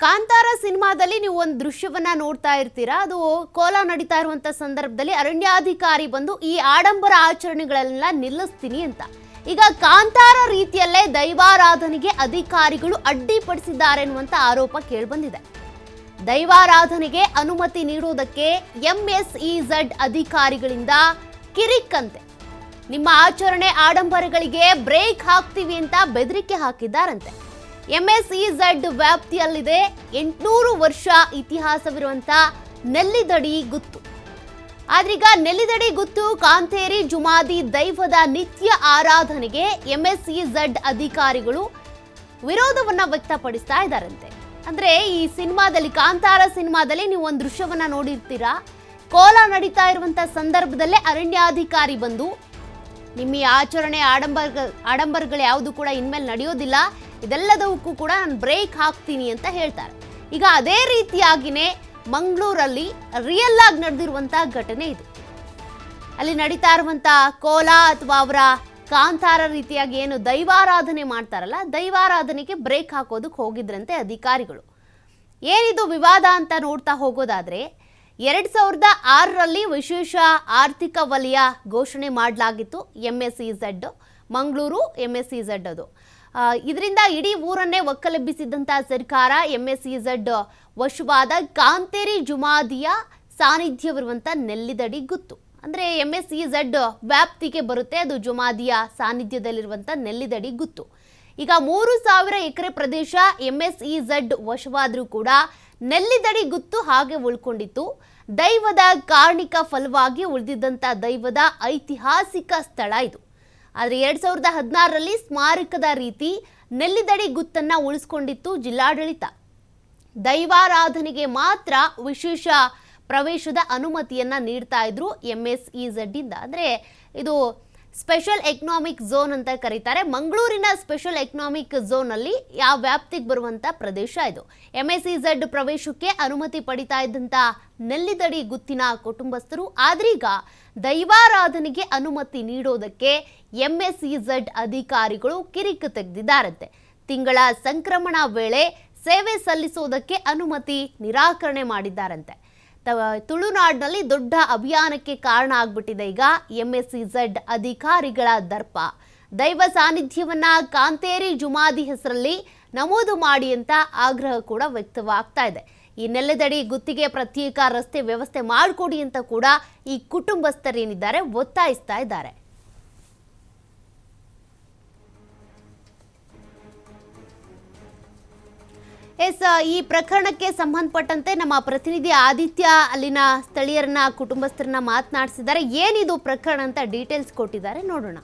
ಕಾಂತಾರ ಸಿನಿಮಾದಲ್ಲಿ ನೀವು ಒಂದು ದೃಶ್ಯವನ್ನ ನೋಡ್ತಾ ಇರ್ತೀರಾ? ಅದು ಕೋಲ ನಡೀತಾ ಇರುವಂತ ಸಂದರ್ಭದಲ್ಲಿ ಅರಣ್ಯಾಧಿಕಾರಿ ಬಂದು ಈ ಆಡಂಬರ ಆಚರಣೆಗಳೆಲ್ಲ ನಿಲ್ಲಿಸ್ತೀನಿ ಅಂತ. ಈಗ ಕಾಂತಾರ ರೀತಿಯಲ್ಲೇ ದೈವಾರಾಧನೆಗೆ ಅಧಿಕಾರಿಗಳು ಅಡ್ಡಿಪಡಿಸಿದ್ದಾರೆ ಎನ್ನುವಂತ ಆರೋಪ ಕೇಳಿಬಂದಿದೆ. ದೈವಾರಾಧನೆಗೆ ಅನುಮತಿ ನೀಡುವುದಕ್ಕೆ ಎಂಎಸ್ಇಝಡ್ ಅಧಿಕಾರಿಗಳಿಂದ ಕಿರಿಕ್ಕಂತೆ ನಿಮ್ಮ ಆಚರಣೆ ಆಡಂಬರಗಳಿಗೆ ಬ್ರೇಕ್ ಹಾಕ್ತೀವಿ ಅಂತ ಬೆದರಿಕೆ ಹಾಕಿದ್ದಾರಂತೆ. ಎಂಎಸ್ಇಝಡ್ ವ್ಯಾಪ್ತಿಯಲ್ಲಿದೆ. ಎಂಟುನೂರು ವರ್ಷ ಇತಿಹಾಸವಿರುವಂತ ನೆಲ್ಲಿದಡಿ ಗುತ್ತು. ಆದ್ರೀಗ ನೆಲ್ಲಿದಡಿ ಗುತ್ತು ಕಾಂತೇರಿ ಜುಮಾದಿ ದೈವದ ನಿತ್ಯ ಆರಾಧನೆಗೆ ಎಂಎಸ್ಇಝಡ್ ಅಧಿಕಾರಿಗಳು ವಿರೋಧವನ್ನ ವ್ಯಕ್ತಪಡಿಸ್ತಾ ಇದ್ದಾರಂತೆ. ಅಂದ್ರೆ ಈ ಸಿನಿಮಾದಲ್ಲಿ, ಕಾಂತಾರ ಸಿನಿಮಾದಲ್ಲಿ ನೀವು ಒಂದು ದೃಶ್ಯವನ್ನ ನೋಡಿರ್ತೀರಾ? ಕೋಲ ನಡೀತಾ ಇರುವಂತ ಸಂದರ್ಭದಲ್ಲೇ ಅರಣ್ಯಾಧಿಕಾರಿ ಬಂದು ನಿಮ್ಮ ಈ ಆಚರಣೆ ಆಡಂಬರ ಆಡಂಬರಗಳು ಯಾವುದು ಕೂಡ ಇನ್ಮೇಲೆ ನಡೆಯೋದಿಲ್ಲ. ಇದೆಲ್ಲದಕ್ಕೂ ಕೂಡ ನಾನು ಬ್ರೇಕ್ ಹಾಕ್ತೀನಿ ಅಂತ ಹೇಳ್ತಾರೆ. ಈಗ ಅದೇ ರೀತಿಯಾಗಿನೇ ಮಂಗಳೂರಲ್ಲಿ ರಿಯಲ್ ಆಗಿ ನಡೆದಿರುವಂತ ಘಟನೆ ಇದು. ಅಲ್ಲಿ ನಡೀತಾ ಇರುವಂತ ಕೋಲ ಅಥವಾ ಅವರ ಕಾಂತಾರ ರೀತಿಯಾಗಿ ಏನು ದೈವಾರಾಧನೆ ಮಾಡ್ತಾರಲ್ಲ, ದೈವಾರಾಧನೆಗೆ ಬ್ರೇಕ್ ಹಾಕೋದಕ್ಕೆ ಹೋಗಿದ್ರಂತೆ ಅಧಿಕಾರಿಗಳು. ಏನಿದು ವಿವಾದ ಅಂತ ನೋಡ್ತಾ ಹೋಗೋದಾದ್ರೆ ಎರಡ್ ಸಾವಿರದ ಆರರಲ್ಲಿ ವಿಶೇಷ ಆರ್ಥಿಕ ವಲಯ ಘೋಷಣೆ ಮಾಡಲಾಗಿತ್ತು M S E Z Mangaluru M S E Z ಅದು. ಇದರಿಂದ ಇಡೀ ಊರನ್ನೇ ಒಕ್ಕಲೆಬ್ಬಿಸಿದಂಥ ಸರ್ಕಾರ ಎಂ ಎಸ್ ಇಝಡ್ ವಶವಾದ ಕಾಂತೇರಿ ಜುಮಾದಿಯ ಸಾನ್ನಿಧ್ಯವಿರುವಂಥ ನೆಲ್ಲಿದಡಿ ಗುತ್ತು. ಅಂದರೆ ಎಂ ಎಸ್ ಇಝಡ್ ವ್ಯಾಪ್ತಿಗೆ ಬರುತ್ತೆ, ಅದು ಜುಮಾದಿಯ ಸಾನ್ನಿಧ್ಯದಲ್ಲಿರುವಂಥ ನೆಲ್ಲಿದಡಿ ಗುತ್ತು. ಈಗ ಮೂರು ಸಾವಿರ ಎಕರೆ ಪ್ರದೇಶ ಎಂ ಎಸ್ ಇ ಝಡ್ ವಶವಾದರೂ ಕೂಡ ನೆಲ್ಲಿದಡಿ ಗುತ್ತು ಹಾಗೆ ಉಳ್ಕೊಂಡಿತ್ತು. ದೈವದ ಕಾರ್ಣಿಕ ಫಲವಾಗಿ ಉಳಿದಿದ್ದಂಥ ದೈವದ ಐತಿಹಾಸಿಕ ಸ್ಥಳ ಇದು. ಆದರೆ ಎರಡು ಸಾವಿರದ ಹದಿನಾರರಲ್ಲಿ ಸ್ಮಾರಕದ ರೀತಿ ನೆಲ್ಲಿದಡಿ ಗುತ್ತನ್ನ ಉಳಿಸ್ಕೊಂಡಿತ್ತು ಜಿಲ್ಲಾಡಳಿತ. ದೈವಾರಾಧನೆಗೆ ಮಾತ್ರ ವಿಶೇಷ ಪ್ರವೇಶದ ಅನುಮತಿಯನ್ನ ನೀಡ್ತಾ ಇದ್ರು ಎಂ ಎಸ್ ಇಂದ. ಅಂದರೆ ಇದು ಸ್ಪೆಷಲ್ ಎಕನಾಮಿಕ್ ಝೋನ್ ಅಂತ ಕರೀತಾರೆ. ಮಂಗಳೂರಿನ ಸ್ಪೆಷಲ್ ಎಕನಾಮಿಕ್ ಝೋನ್ ಅಲ್ಲಿ ಯಾವ ವ್ಯಾಪ್ತಿಗೆ ಬರುವಂತ ಪ್ರದೇಶ ಇದು. ಎಂ ಎಸ್ ಪ್ರವೇಶಕ್ಕೆ ಅನುಮತಿ ಪಡಿತಾ ಇದ್ದಂತ ನೆಲ್ಲಿದಡಿ ಗುತ್ತಿನ ಕುಟುಂಬಸ್ಥರು. ಆದ್ರೀಗ ದೈವಾರಾಧನೆಗೆ ಅನುಮತಿ ನೀಡೋದಕ್ಕೆ ಎಂ ಎಸ್ ಅಧಿಕಾರಿಗಳು ಕಿರಿಕು ತೆಗೆದಿದ್ದಾರಂತೆ. ತಿಂಗಳ ಸಂಕ್ರಮಣ ವೇಳೆ ಸೇವೆ ಸಲ್ಲಿಸೋದಕ್ಕೆ ಅನುಮತಿ ನಿರಾಕರಣೆ ಮಾಡಿದ್ದಾರಂತೆ. ತುಳುನಾಡಿನಲ್ಲಿ ದೊಡ್ಡ ಅಭಿಯಾನಕ್ಕೆ ಕಾರಣ ಆಗ್ಬಿಟ್ಟಿದೆ ಈಗ ಎಂಎಸ್ಇಝಡ್ ಅಧಿಕಾರಿಗಳ ದರ್ಪ. ದೈವ ಸಾನ್ನಿಧ್ಯವನ್ನ ಕಾಂತೇರಿ ಜುಮಾದಿ ಹೆಸರಲ್ಲಿ ನಮೂದು ಮಾಡಿ ಅಂತ ಆಗ್ರಹ ಕೂಡ ವ್ಯಕ್ತವಾಗ್ತಾ ಇದೆ. ಈ ನೆಲದಡಿ ಗುತ್ತಿಗೆ ಪ್ರತ್ಯೇಕ ರಸ್ತೆ ವ್ಯವಸ್ಥೆ ಮಾಡಿಕೊಡಿ ಅಂತ ಕೂಡ ಈ ಕುಟುಂಬಸ್ಥರೇನಿದ್ದಾರೆ, ಒತ್ತಾಯಿಸ್ತಾ ಇದ್ದಾರೆ. ಎಸ್ ಈ ಪ್ರಕರಣಕ್ಕೆ ಸಂಬಂಧಪಟ್ಟಂತೆ ನಮ್ಮ ಪ್ರತಿನಿಧಿ ಆದಿತ್ಯ ಅಲ್ಲಿನ ಸ್ಥಳೀಯರನ್ನ, ಕುಟುಂಬಸ್ಥರನ್ನ ಮಾತನಾಡಿಸಿದ್ದಾರೆ. ಏನಿದು ಪ್ರಕರಣ ಅಂತ ಡೀಟೇಲ್ಸ್ ಕೊಟ್ಟಿದ್ದಾರೆ, ನೋಡೋಣ.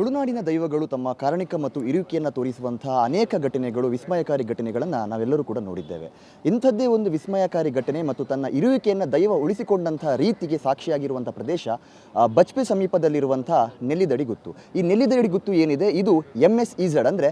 ತುಳುನಾಡಿನ ದೈವಗಳು ತಮ್ಮ ಕಾರಣಿಕ ಮತ್ತು ಇರುವಿಕೆಯನ್ನು ತೋರಿಸುವಂತಹ ಅನೇಕ ಘಟನೆಗಳು, ವಿಸ್ಮಯಕಾರಿ ಘಟನೆಗಳನ್ನು ನಾವೆಲ್ಲರೂ ಕೂಡ ನೋಡಿದ್ದೇವೆ. ಇಂಥದ್ದೇ ಒಂದು ವಿಸ್ಮಯಕಾರಿ ಘಟನೆ ಮತ್ತು ತನ್ನ ಇರುವಿಕೆಯನ್ನು ದೈವ ಉಳಿಸಿಕೊಂಡಂತಹ ರೀತಿಗೆ ಸಾಕ್ಷಿಯಾಗಿರುವಂಥ ಪ್ರದೇಶ ಬಜ್ಪೆ ಸಮೀಪದಲ್ಲಿರುವಂಥ ನೆಲ್ಲಿದಡಿ ಗುತ್ತು. ಈ ನೆಲ್ಲಿದಡಿ ಗುತ್ತು ಏನಿದೆ? ಇದು ಎಂ ಎಸ್ ಇಝಡ್ ಅಂದರೆ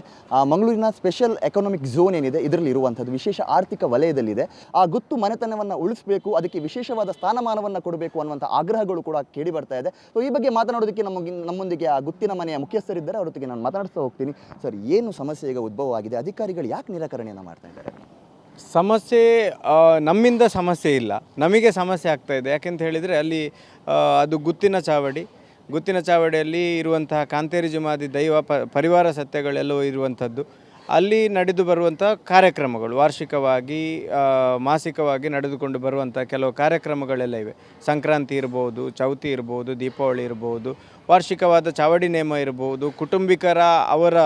ಮಂಗಳೂರಿನ ಸ್ಪೆಷಲ್ ಎಕನಾಮಿಕ್ ಝೋನ್ ಏನಿದೆ? ಇದರಲ್ಲಿ ಇರುವಂಥದ್ದು. ವಿಶೇಷ ಆರ್ಥಿಕ ವಲಯದಲ್ಲಿದೆ. ಆ ಗುತ್ತು ಮನೆತನವನ್ನು ಉಳಿಸಬೇಕು, ಅದಕ್ಕೆ ವಿಶೇಷವಾದ ಸ್ಥಾನಮಾನವನ್ನು ಕೊಡಬೇಕು ಅನ್ನುವಂಥ ಆಗ್ರಹಗಳು ಕೂಡ ಕೇಳಿ ಬರ್ತಾ ಇದೆ. ಸೊ ಈ ಬಗ್ಗೆ ಮಾತನಾಡೋದಕ್ಕೆ ನಮಗೆ ನಮ್ಮೊಂದಿಗೆ ಆ ಗುತ್ತಿನ ಮನೆಯ ಮುಖ್ಯಸ್ಥರಿದ್ದಾರೆ ಅವರೊತ್ತಿಗೆ ನಾನು ಮಾತನಾಡಿಸ್ತಾ ಹೋಗ್ತೀನಿ. ಸರ್, ಏನು ಸಮಸ್ಯೆ ಈಗ ಉದ್ಭವ ಆಗಿದೆ ಅಧಿಕಾರಿಗಳು ಯಾಕೆ ನಿರಾಕರಣೆಯನ್ನು ಮಾಡ್ತಾ ಇದ್ದಾರೆ? ಸಮಸ್ಯೆ ನಮ್ಮಿಂದ ಸಮಸ್ಯೆ ಇಲ್ಲ. ನಮಗೆ ಸಮಸ್ಯೆ ಆಗ್ತಾ ಇದೆ. ಯಾಕೆಂತ ಹೇಳಿದರೆ ಅಲ್ಲಿ ಅದು ಗುತ್ತಿನ ಚಾವಡಿ. ಗುತ್ತಿನ ಚಾವಡಿಯಲ್ಲಿ ಇರುವಂತಹ ಕಾಂತೇರಿ ಜುಮಾದಿ ದೈವ ಪರಿವಾರ ಸತ್ಯಗಳೆಲ್ಲವೂ ಇರುವಂಥದ್ದು. ಅಲ್ಲಿ ನಡೆದು ಬರುವಂಥ ಕಾರ್ಯಕ್ರಮಗಳು, ವಾರ್ಷಿಕವಾಗಿ ಮಾಸಿಕವಾಗಿ ನಡೆದುಕೊಂಡು ಬರುವಂಥ ಕೆಲವು ಕಾರ್ಯಕ್ರಮಗಳೆಲ್ಲ ಇವೆ. ಸಂಕ್ರಾಂತಿ ಇರ್ಬೋದು, ಚೌತಿ ಇರ್ಬೋದು, ದೀಪಾವಳಿ ಇರ್ಬೋದು, ವಾರ್ಷಿಕವಾದ ಚಾವಡಿ ನೇಮ ಇರ್ಬೋದು, ಕುಟುಂಬಿಕರ ಅವರ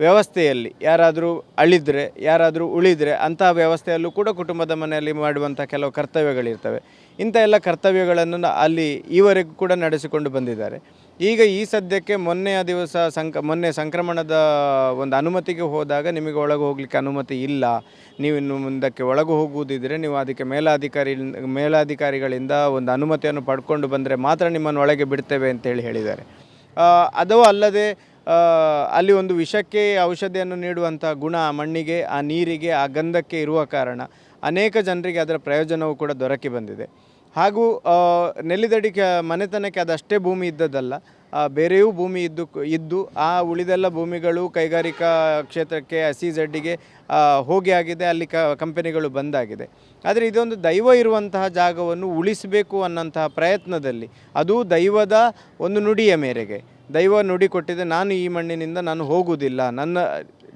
ವ್ಯವಸ್ಥೆಯಲ್ಲಿ ಯಾರಾದರೂ ಅಳಿದ್ರೆ, ಯಾರಾದರೂ ಉಳಿದರೆ ಅಂತಹ ವ್ಯವಸ್ಥೆಯಲ್ಲೂ ಕೂಡ ಕುಟುಂಬದ ಮನೆಯಲ್ಲಿ ಮಾಡುವಂಥ ಕೆಲವು ಕರ್ತವ್ಯಗಳಿರ್ತವೆ. ಇಂಥ ಎಲ್ಲ ಕರ್ತವ್ಯಗಳನ್ನು ಅಲ್ಲಿ ಈವರೆಗೂ ಕೂಡ ನಡೆಸಿಕೊಂಡು ಬಂದಿದ್ದಾರೆ. ಈಗ ಈ ಸದ್ಯಕ್ಕೆ ಮೊನ್ನೆಯ ದಿವಸ ಸಂಕ, ಮೊನ್ನೆ ಸಂಕ್ರಮಣದ ಒಂದು ಅನುಮತಿಗೆ ಹೋದಾಗ ನಿಮಗೆ ಒಳಗೆ ಹೋಗಲಿಕ್ಕೆ ಅನುಮತಿ ಇಲ್ಲ. ನೀವು ಇನ್ನು ಮುಂದಕ್ಕೆ ಒಳಗೆ ಹೋಗುವುದಿದ್ದರೆ ನೀವು ಅದಕ್ಕೆ ಮೇಲಾಧಿಕಾರಿ, ಮೇಲಾಧಿಕಾರಿಗಳಿಂದ ಒಂದು ಅನುಮತಿಯನ್ನು ಪಡ್ಕೊಂಡು ಬಂದರೆ ಮಾತ್ರ ನಿಮ್ಮನ್ನು ಒಳಗೆ ಬಿಡ್ತೇವೆ ಅಂತೇಳಿ ಹೇಳಿದ್ದಾರೆ. ಅದು ಅಲ್ಲದೆ ಅಲ್ಲಿ ಒಂದು ವಿಷಕ್ಕೆ ಔಷಧಿಯನ್ನು ನೀಡುವಂಥ ಗುಣ ಆ ಮಣ್ಣಿಗೆ, ಆ ನೀರಿಗೆ, ಆ ಗಂಧಕ್ಕೆ ಇರುವ ಕಾರಣ ಅನೇಕ ಜನರಿಗೆ ಅದರ ಪ್ರಯೋಜನವೂ ಕೂಡ ದೊರಕಿ ಬಂದಿದೆ. ಹಾಗೂ ನೆಲ್ಲಿದಡಿ ಮನೆತನಕ್ಕೆ ಅದಷ್ಟೇ ಭೂಮಿ ಇದ್ದದ್ದಲ್ಲ. ಬೇರೆಯೂ ಭೂಮಿ ಇದ್ದು ಇದ್ದು, ಆ ಉಳಿದೆಲ್ಲ ಭೂಮಿಗಳು ಕೈಗಾರಿಕಾ ಕ್ಷೇತ್ರಕ್ಕೆ ಸಿ ಝಡ್ಡಿಗೆ ಹೋಗಿ ಆಗಿದೆ, ಅಲ್ಲಿ ಕ, ಕಂಪನಿಗಳು ಬಂದಾಗಿದೆ. ಆದರೆ ಇದೊಂದು ದೈವ ಇರುವಂತಹ ಜಾಗವನ್ನು ಉಳಿಸಬೇಕು ಅನ್ನೋಂತಹ ಪ್ರಯತ್ನದಲ್ಲಿ, ಅದು ದೈವದ ಒಂದು ನುಡಿಯ ಮೇರೆಗೆ. ದೈವ ನುಡಿ ಕೊಟ್ಟಿದೆ, ನಾನು ಈ ಮಣ್ಣಿನಿಂದ ನಾನು ಹೋಗುವುದಿಲ್ಲ, ನನ್ನ,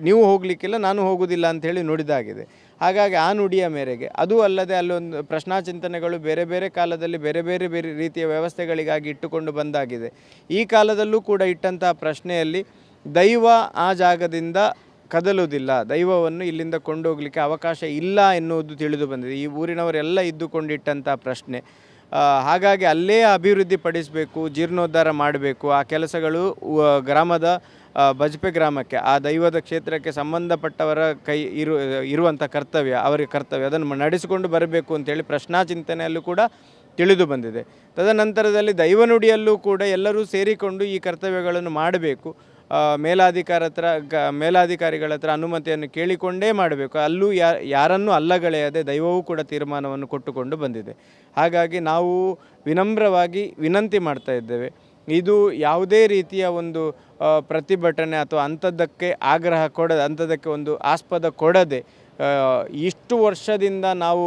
ನೀವು ಹೋಗಲಿಕ್ಕಿಲ್ಲ, ನಾನು ಹೋಗುವುದಿಲ್ಲ ಅಂಥೇಳಿ ನುಡಿದಾಗಿದೆ. ಹಾಗಾಗಿ ಆ ನುಡಿಯ ಮೇರೆಗೆ. ಅದು ಅಲ್ಲದೆ ಅಲ್ಲೊಂದು ಪ್ರಶ್ನಾ ಚಿಂತನೆಗಳು ಬೇರೆ ಬೇರೆ ಕಾಲದಲ್ಲಿ ಬೇರೆ ಬೇರೆ ಬೇರೆ ರೀತಿಯ ವ್ಯವಸ್ಥೆಗಳಿಗಾಗಿ ಇಟ್ಟುಕೊಂಡು ಬಂದಾಗಿದೆ. ಈ ಕಾಲದಲ್ಲೂ ಕೂಡ ಇಟ್ಟಂತಹ ಪ್ರಶ್ನೆಯಲ್ಲಿ ದೈವ ಆ ಜಾಗದಿಂದ ಕದಲುವುದಿಲ್ಲ. ದೈವವನ್ನು ಇಲ್ಲಿಂದ ಕೊಂಡೋಗಲಿಕ್ಕೆ ಅವಕಾಶ ಇಲ್ಲ ಎನ್ನುವುದು ತಿಳಿದು ಬಂದಿದೆ. ಈ ಊರಿನವರೆಲ್ಲ ಇದ್ದುಕೊಂಡಿಟ್ಟಂಥ ಪ್ರಶ್ನೆ. ಹಾಗಾಗಿ ಅಲ್ಲೇ ಅಭಿವೃದ್ಧಿ ಪಡಿಸಬೇಕು ಜೀರ್ಣೋದ್ಧಾರ ಮಾಡಬೇಕು. ಆ ಕೆಲಸಗಳು ಗ್ರಾಮದ ಬಜ್ಪೆ ಗ್ರಾಮಕ್ಕೆ, ಆ ದೈವದ ಕ್ಷೇತ್ರಕ್ಕೆ ಸಂಬಂಧಪಟ್ಟವರ ಕೈ ಇರು ಇರುವಂಥ ಕರ್ತವ್ಯ, ಅವರಿಗೆ ಕರ್ತವ್ಯ, ಅದನ್ನು ನಡೆಸಿಕೊಂಡು ಬರಬೇಕು ಅಂತೇಳಿ ಪ್ರಶ್ನಾ ಚಿಂತನೆಯಲ್ಲೂ ಕೂಡ ತಿಳಿದು ಬಂದಿದೆ. ತದನಂತರದಲ್ಲಿ ದೈವನುಡಿಯಲ್ಲೂ ಕೂಡ ಎಲ್ಲರೂ ಸೇರಿಕೊಂಡು ಈ ಕರ್ತವ್ಯಗಳನ್ನು ಮಾಡಬೇಕು. ಮೇಲಾಧಿಕಾರ ಹತ್ರ, ಗ, ಮೇಲಾಧಿಕಾರಿಗಳ ಹತ್ರ ಅನುಮತಿಯನ್ನು ಕೇಳಿಕೊಂಡೇ ಮಾಡಬೇಕು. ಅಲ್ಲೂ ಯಾರನ್ನೂ ಅಲ್ಲಗಳೆಯದೆ ದೈವವೂ ಕೂಡ ತೀರ್ಮಾನವನ್ನು ಕೊಟ್ಟುಕೊಂಡು ಬಂದಿದೆ. ಹಾಗಾಗಿ ನಾವು ವಿನಮ್ರವಾಗಿ ವಿನಂತಿ ಮಾಡ್ತಾ ಇದ್ದೇವೆ. ಇದು ಯಾವುದೇ ರೀತಿಯ ಒಂದು ಪ್ರತಿಭಟನೆ ಅಥವಾ ಅಂಥದ್ದಕ್ಕೆ ಆಗ್ರಹ ಕೊಡದೆ ಅಂಥದ್ದಕ್ಕೆ ಒಂದು ಆಸ್ಪದ ಕೊಡದೆ ಇಷ್ಟು ವರ್ಷದಿಂದ ನಾವು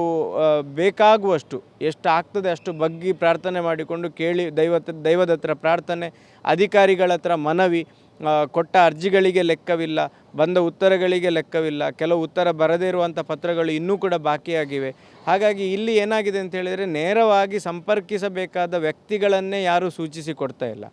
ಬೇಕಾಗುವಷ್ಟು ಎಷ್ಟು ಆಗ್ತದೆ ಅಷ್ಟು ಬಗ್ಗಿ ಪ್ರಾರ್ಥನೆ ಮಾಡಿಕೊಂಡು ಕೇಳಿ ದೈವತ್ ದೈವದ ಹತ್ರ ಪ್ರಾರ್ಥನೆ ಅಧಿಕಾರಿಗಳ ಹತ್ರ ಮನವಿ ಕೊಟ್ಟ ಅರ್ಜಿಗಳಿಗೆ ಲೆಕ್ಕವಿಲ್ಲ ಬಂದ ಉತ್ತರಗಳಿಗೆ ಲೆಕ್ಕವಿಲ್ಲ ಕೆಲವು ಉತ್ತರ ಬರದೇ ಇರುವಂಥ ಪತ್ರಗಳು ಇನ್ನೂ ಕೂಡ ಬಾಕಿಯಾಗಿವೆ. ಹಾಗಾಗಿ ಇಲ್ಲಿ ಏನಾಗಿದೆ ಅಂತ ಹೇಳಿದರೆ ನೇರವಾಗಿ ಸಂಪರ್ಕಿಸಬೇಕಾದ ವ್ಯಕ್ತಿಗಳನ್ನೇ ಯಾರೂ ಸೂಚಿಸಿ ಕೊಡ್ತಾ ಇಲ್ಲ.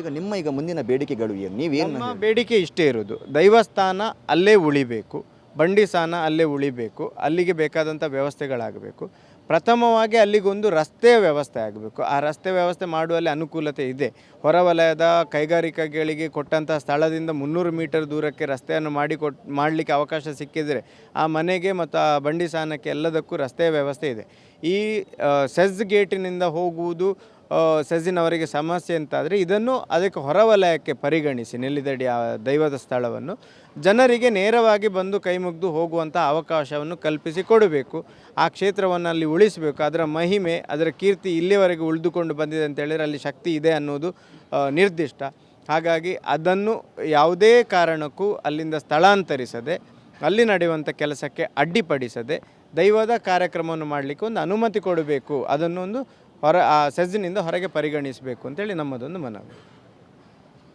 ಈಗ ನಿಮ್ಮ ಈಗ ಮುಂದಿನ ಬೇಡಿಕೆಗಳು ಏನು? ನೀವೇನು ಬೇಡಿಕೆ ಇಷ್ಟೇ ಇರೋದು ದೈವಸ್ಥಾನ ಅಲ್ಲೇ ಉಳಿಬೇಕು. ಬಂಡಿ ಸಾನ ಅಲ್ಲೇ ಉಳಿಬೇಕು, ಅಲ್ಲಿಗೆ ಬೇಕಾದಂಥ ವ್ಯವಸ್ಥೆಗಳಾಗಬೇಕು. ಪ್ರಥಮವಾಗಿ ಅಲ್ಲಿಗೊಂದು ರಸ್ತೆ ವ್ಯವಸ್ಥೆ ಆಗಬೇಕು. ಆ ರಸ್ತೆ ವ್ಯವಸ್ಥೆ ಮಾಡುವಲ್ಲಿ ಅನುಕೂಲತೆ ಇದೆ. ಹೊರವಲಯದ ಕೈಗಾರಿಕೆಗಳಿಗೆ ಕೊಟ್ಟಂತಹ ಸ್ಥಳದಿಂದ ಮುನ್ನೂರು ಮೀಟರ್ ದೂರಕ್ಕೆ ರಸ್ತೆಯನ್ನು ಮಾಡಿ ಕೊಟ್, ಮಾಡಲಿಕ್ಕೆ ಅವಕಾಶ ಸಿಕ್ಕಿದರೆ ಆ ಮನೆಗೆ ಮತ್ತು ಆ ಬಂಡಿ ಸಾನಕ್ಕೆ ಎಲ್ಲದಕ್ಕೂ ರಸ್ತೆಯ ವ್ಯವಸ್ಥೆ ಇದೆ. ಈ ಸೆಜ್ ಗೇಟಿನಿಂದ ಹೋಗುವುದು ಆ, ಸೆಜ್ಜಿನವರಿಗೆ ಸಮಸ್ಯೆ ಅಂತಾದರೆ ಇದನ್ನು ಅದಕ್ಕೆ ಹೊರವಲಯಕ್ಕೆ ಪರಿಗಣಿಸಿ ನಿಲ್ಲಿದಡಿ ಆ ದೈವದ ಸ್ಥಳವನ್ನು. ಜನರಿಗೆ ನೇರವಾಗಿ ಬಂದು ಕೈ ಮುಗಿದು ಹೋಗುವಂಥ ಅವಕಾಶವನ್ನು ಕಲ್ಪಿಸಿ ಕೊಡಬೇಕು. ಆ ಕ್ಷೇತ್ರವನ್ನು ಅಲ್ಲಿ ಉಳಿಸಬೇಕು. ಅದರ ಮಹಿಮೆ ಅದರ ಕೀರ್ತಿ ಇಲ್ಲಿವರೆಗೆ ಉಳಿದುಕೊಂಡು ಬಂದಿದೆ ಅಂತ ಹೇಳಿದರೆ ಅಲ್ಲಿ ಶಕ್ತಿ ಇದೆ ಅನ್ನೋದು ನಿರ್ದಿಷ್ಟ. ಹಾಗಾಗಿ ಅದನ್ನು ಯಾವುದೇ ಕಾರಣಕ್ಕೂ ಅಲ್ಲಿಂದ ಸ್ಥಳಾಂತರಿಸದೆ ಅಲ್ಲಿ ನಡೆಯುವಂಥ ಕೆಲಸಕ್ಕೆ ಅಡ್ಡಿಪಡಿಸದೆ ದೈವದ ಕಾರ್ಯಕ್ರಮವನ್ನು ಮಾಡಲಿಕ್ಕೆ ಒಂದು ಅನುಮತಿ ಕೊಡಬೇಕು. ಅದನ್ನೊಂದು ಹೊರ ಆ ಸೆಜ್ಜಿನಿಂದ ಹೊರಗೆ ಪರಿಗಣಿಸಬೇಕು ಅಂತೇಳಿ ನಮ್ಮದೊಂದು ಮನವಿ.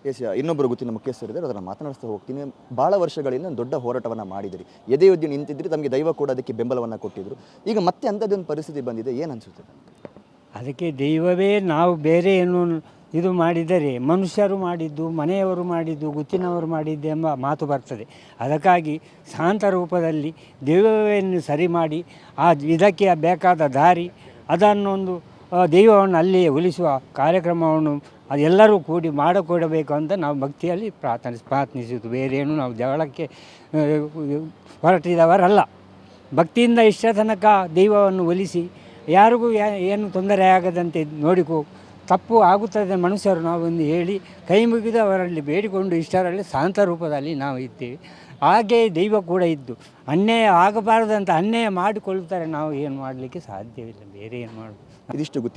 ಎಸ್ ಇನ್ನೊಬ್ಬರು ಗೊತ್ತಿನ ಮುಖ್ಯಸ್ಥರಿದ್ದಾರೆ ಅದನ್ನು ಮಾತನಾಡಿಸ್ತಾ ಹೋಗ್ತೀನಿ. ಭಾಳ ವರ್ಷಗಳಿಂದ ಒಂದು ದೊಡ್ಡ ಹೋರಾಟವನ್ನು ಮಾಡಿದಿರಿ. ಎದೆಯೊದ್ದಿ ನಿಂತಿದ್ದರೆ ತಮಗೆ ದೈವ ಕೂಡ ಅದಕ್ಕೆ ಬೆಂಬಲವನ್ನು ಕೊಟ್ಟಿದ್ರು. ಈಗ ಮತ್ತೆ ಅಂಥದ್ದೊಂದು ಪರಿಸ್ಥಿತಿ ಬಂದಿದೆ ಏನು ಅನಿಸುತ್ತೆ? ಅದಕ್ಕೆ ದೈವವೇ ನಾವು ಬೇರೆ ಏನು ಇದು ಮಾಡಿದರೆ ಮನುಷ್ಯರು ಮಾಡಿದ್ದು ಮನೆಯವರು ಮಾಡಿದ್ದು ಗುತ್ತಿನವರು ಮಾಡಿದ್ದು ಎಂಬ ಮಾತು ಬರ್ತದೆ. ಅದಕ್ಕಾಗಿ ಶಾಂತ ರೂಪದಲ್ಲಿ ದೈವವನ್ನು ಸರಿ ಮಾಡಿ ಆ ಇದಕ್ಕೆ ಬೇಕಾದ ದಾರಿ ಅದನ್ನೊಂದು ದೈವವನ್ನು ಅಲ್ಲಿ ಉಳಿಸುವ ಕಾರ್ಯಕ್ರಮವನ್ನು ಅದೆಲ್ಲರೂ ಕೂಡಿ ಮಾಡಿಕೊಡಬೇಕು ಅಂತ ನಾವು ಭಕ್ತಿಯಲ್ಲಿ ಪ್ರಾರ್ಥನೆ ಪ್ರಾರ್ಥಿಸುವುದು. ಬೇರೇನು ನಾವು ಜಗಳಕ್ಕೆ ಹೊರಟಿದವರಲ್ಲ. ಭಕ್ತಿಯಿಂದ ಇಷ್ಟ ತನಕ ದೈವವನ್ನು ಒಲಿಸಿ ಯಾರಿಗೂ ಏನು ತೊಂದರೆ ಆಗದಂತೆ ನೋಡಿಕೋ, ತಪ್ಪು ಆಗುತ್ತದೆ ಮನುಷ್ಯರು ನಾವೊಂದು ಹೇಳಿ, ಕೈ ಮುಗಿದು ಅವರಲ್ಲಿ ಬೇಡಿಕೊಂಡು ಇಷ್ಟರಲ್ಲಿ ಶಾಂತ ರೂಪದಲ್ಲಿ ನಾವು ಇದ್ದೇವೆ. ಹಾಗೆ ದೈವ ಕೂಡ ಇದ್ದು, ಅನ್ಯಾಯ ಆಗಬಾರದಂತ ಅನ್ಯಾಯ ಮಾಡಿಕೊಳ್ಳುತ್ತಾರೆ, ನಾವು ಏನು ಮಾಡಲಿಕ್ಕೆ ಸಾಧ್ಯವಿಲ್ಲ. ಬೇರೆ ಏನು ಮಾಡೋದು ಇದಿಷ್ಟು ಗೊತ್ತಿ